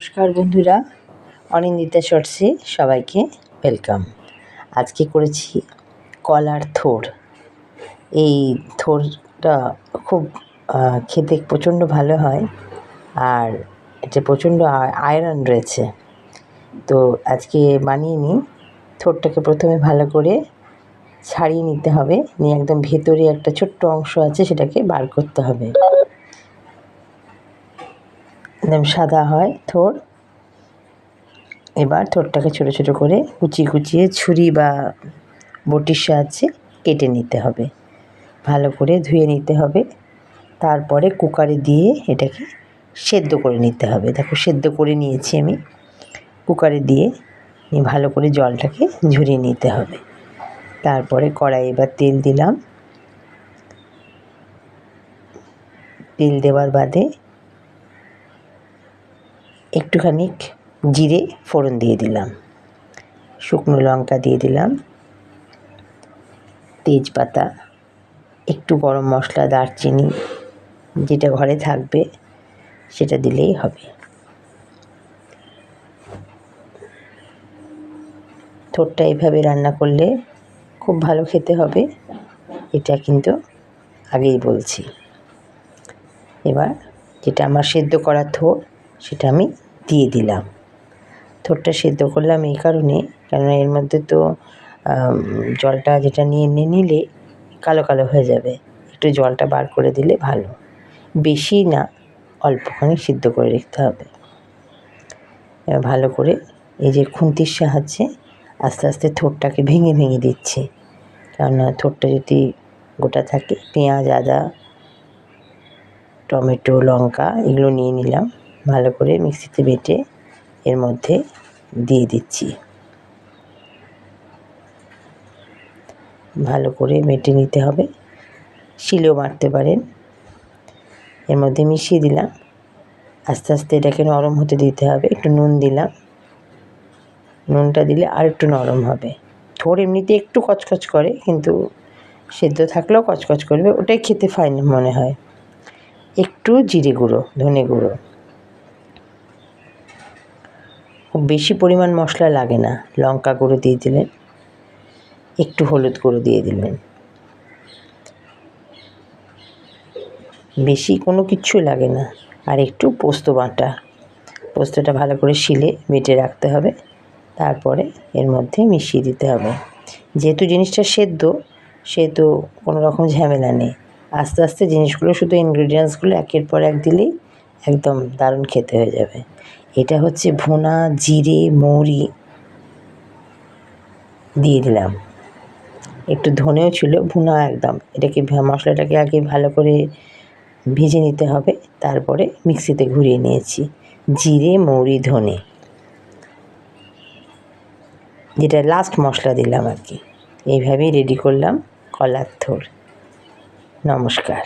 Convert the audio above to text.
নমস্কার বন্ধুরা, অনিন্দিতা শর্টসে সবাইকে ওয়েলকাম আজকে করেছি কলার থোর। এই থোরটা খুব খেতে প্রচণ্ড ভালো হয় আর এতে প্রচণ্ড আয়রন রয়েছে। তো আজকে বানিয়ে নিই। থোরটাকে প্রথমে ভালো করে ছাড়িয়ে নিতে হবে। নিয়ে একদম ভেতরে একটা ছোট্ট অংশ আছে, সেটাকে বার করতে হবে। একদম সাদা হয় থোর। এবার থোরটাকে ছোটো ছোটো করে কুচিয়ে কুচিয়ে ছুরি বা বটির সাহায্যে কেটে নিতে হবে। ভালো করে ধুয়ে নিতে হবে। তারপরে কুকারে দিয়ে এটাকে সেদ্ধ করে নিতে হবে। দেখো, সেদ্ধ করে নিয়েছি আমি। কুকারে দিয়ে ভালো করে জলটাকে ঝরিয়ে নিতে হবে। তারপরে কড়াই এবার তেল দিলাম। তেল দেওয়ার বাদে একটুখানি জিরে ফোড়ন দিয়ে দিলাম। শুকনো লঙ্কা দিয়ে দিলাম। তেজপাতা, একটু গরম মশলা, দারচিনি, যেটা ঘরে থাকবে, সেটা দিলেই হবে। থোরটা এইভাবে রান্না করলে খুব ভালো খেতে হবে, এটা কিন্তু আগেই বলছি। এবার যেটা আমার সেদ্ধ করা থোর সেটা আমি দিয়ে দিলাম। থোরটা সেদ্ধ করলাম এই কারণে। কেননা এর মধ্যে তো জলটা যেটা নিয়ে নিয়ে নিলে কালো কালো হয়ে যাবে। একটু জলটা বার করে দিলে ভালো। বেশি না, অল্পখানি সিদ্ধ করে রাখতে হবে। এবার ভালো করে এই যে খুন্তির সাহায্যে আস্তে আস্তে থোরটাকে ভেঙে ভেঙে দিচ্ছে। কেননা থোরটা যদি গোটা থাকে, পেঁয়াজ, আদা, টমেটো, লঙ্কা এগুলো নিয়ে নিলাম। ভালো করে মিক্সিতে বেটে এর মধ্যে দিয়ে দিচ্ছি। ভালো করে মেটে নিতে হবে। শিলেও মারতে পারেন। এর মধ্যে মিশিয়ে দিলাম। আস্তে আস্তে এটাকে নরম হতে দিতে হবে। একটু নুন দিলাম। নুনটা দিলে আর একটু নরম হবে। থোড় এমনিতে একটু কচকচ করে, কিন্তু সেদ্ধ থাকলেও কচকচ করবে। ওটাই খেতে ফাইন মনে হয়। একটু জিরে গুঁড়ো, ধনে গুঁড়ো। খুব বেশি পরিমাণ মশলা লাগে না। লঙ্কা গুঁড়ো দিয়ে দিলেন। একটু হলুদ গুঁড়ো দিয়ে দিলেন। বেশি কোনো কিছু লাগে না। আর একটু পোস্ত বাটা। পোস্তটা ভালো করে শিলে বেটে রাখতে হবে। তারপরে এর মধ্যে মিশিয়ে দিতে হবে। যেহেতু জিনিসটা সেদ্ধ, সেহেতু কোনো রকম ঝামেলা নেই। আস্তে আস্তে জিনিসগুলো শুধু ইনগ্রিডিয়েন্টসগুলো একের পর এক দিলেই একদম দারুণ খেতে হয়ে যাবে। এটা হচ্ছে ভুনা, জিরে, মৌরি দিয়ে দিলাম। একটু ধনেও ছিল, ভুনা একদম। এটাকে মশলাটাকে আগে ভালো করে ভেজে নিতে হবে। তারপরে মিক্সিতে ঘুরিয়ে নিয়েছি। জিরে, মৌরি, ধনে। যেটা লাস্ট মশলা দিলাম আর কি। এইভাবেই রেডি করলাম কলার থোর নমস্কার।